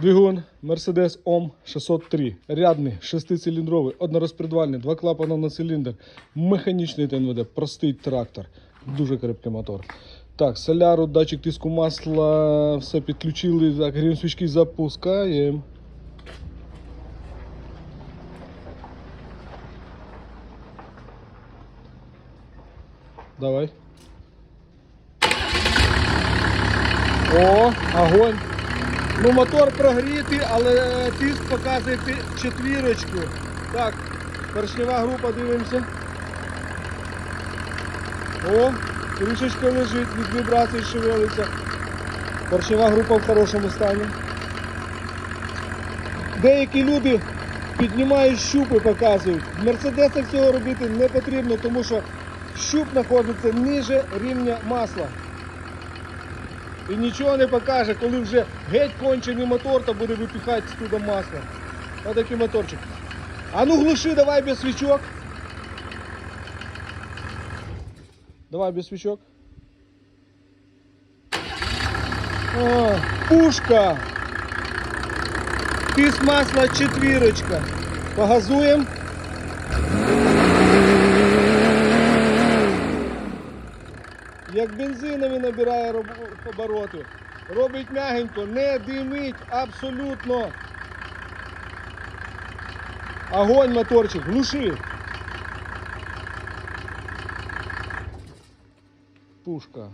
Двигун Mercedes OM 603. Рядний, шестициліндровий, однорозпредвальний, два клапана на циліндр, механічний ТНВД, простий трактор. Дуже крепкий мотор. Так, соляру, датчик тиску масла, все підключили, так, грім свічки запускаємо. Давай. О, огонь. Ну, мотор прогрітий, але тиск показує четвірочку. Так, поршнева група дивимося. О, кришечка лежить, від вібрацій шевелиться. Поршнева група в хорошому стані. Деякі люди піднімають щупи, показують. В Мерседесах цього робити не потрібно, тому що щуп знаходиться ниже рівня масла. І нічого не покаже, коли вже геть кончений мотор, то буде випіхати туди масло. Ось такий моторчик. А ну глуши, давай без свічок. Давай без свічок. О, пушка. Тиск масла четвірочка. Погазуємо. Як бензинові набирає обороти. Робить м'ягенько, не димить абсолютно. Огонь моторчик, глуши. Пушка.